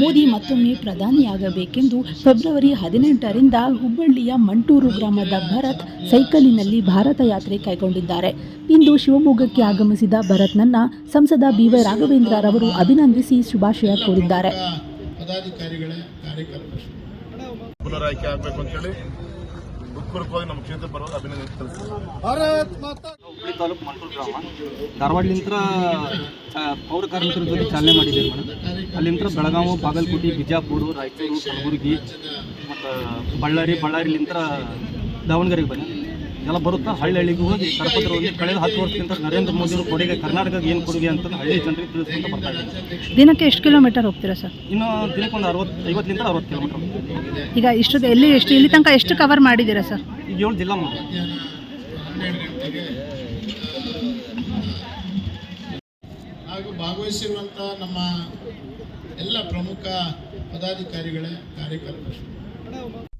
ಮೋದಿ ಮತ್ತೊಮ್ಮೆ ಪ್ರಧಾನಿಯಾಗಬೇಕೆಂದು ಫೆಬ್ರವರಿ ಹದಿನೆಂಟರಿಂದ ಹುಬ್ಬಳ್ಳಿಯ ಮಂಟೂರು ಗ್ರಾಮದ ಭರತ್ ಸೈಕಲಿನಲ್ಲಿ ಭಾರತ ಯಾತ್ರೆ ಕೈಗೊಂಡಿದ್ದಾರೆ. ಇಂದು ಶಿವಮೊಗ್ಗಕ್ಕೆ ಆಗಮಿಸಿದ ಭರತ್ನನ್ನ ಸಂಸದ ಬಿ ವೈ ರಾಘವೇಂದ್ರರವರು ಅಭಿನಂದಿಸಿ ಶುಭಾಶಯ ಕೋರಿದ್ದಾರೆ. ಹೃತ್ಪೂರ್ವಕವಾಗಿ ನಮ್ಮ ಕ್ಷೇತ್ರ ಅಭಿನಂದನೆ ಹುಬ್ಬಳ್ಳಿ ತಾಲೂಕು ಮಂಟೂರು ಗ್ರಾಮ. ಧಾರವಾಡಲಿಂತ ಪೌರ ಕಾರ್ಮಿಕರ ಜೊತೆ ಚಾಲನೆ ಮಾಡಿದ್ದೇವೆ ಮೇಡಮ್. ಅಲ್ಲಿಂತ್ರ ಬೆಳಗಾವಿ ಬಾಗಲಕೋಟೆ ಬಿಜಾಪುರ ರಾಯಚೂರು ಕಲಬುರಗಿ ಮತ್ತು ಬಳ್ಳಾರಿ ಬಳ್ಳಾರಿಲಿಂದ ದಾವಣಗೆರೆಗೆ ಬನ್ನಿ. ಎಲ್ಲ ಬರುತ್ತಾ? ಹಳ್ಳಿ ಹಳ್ಳಿಗೆ ಹೋಗಿ ಕರ್ಪತ್ರ ಹೋಗಿ ಕಳೆದ ಹತ್ತು ವರ್ಷಕ್ಕಿಂತ ನರೇಂದ್ರ ಮೋದಿ ಅವರು ಕೊಡುಗೆ ಕರ್ನಾಟಕಕ್ಕೆ ಏನು ಕೊಡುಗೆ ಅಂತ ಹಳ್ಳಿ ಜನರಿಗೆ ತಿಳಿಸ್ಕೊಂತ ಬರ್ತಾ ಇದ್ದೀವಿ ದಿನಕ್ಕೆ ಎಷ್ಟು ಕಿಲೋಮೀಟರ್ ಹೋಗ್ತೀರಾ ಸರ್? ಇನ್ನು ದಿನಕ್ಕೆ ಒಂದು ಅರವತ್ತು ಐವತ್ತರಿಂದ ಅರವತ್ತು ಕಿಲೋಮೀಟರ್ ಈಗ ಇಷ್ಟು ಎಲ್ಲಿ ಎಷ್ಟು ಇಲ್ಲಿ ತನಕ ಎಷ್ಟು ಕವರ್ ಮಾಡಿದ್ದೀರಾ ಸರ್? ಈಗ ಏಳು ಜಿಲ್ಲಾ ಮಾಡಿ ಭಾಗವಹಿಸಿರುವಂಥ ನಮ್ಮ ಎಲ್ಲ ಪ್ರಮುಖ ಪದಾಧಿಕಾರಿಗಳೇ ಕಾರ್ಯಕರ್ತರು.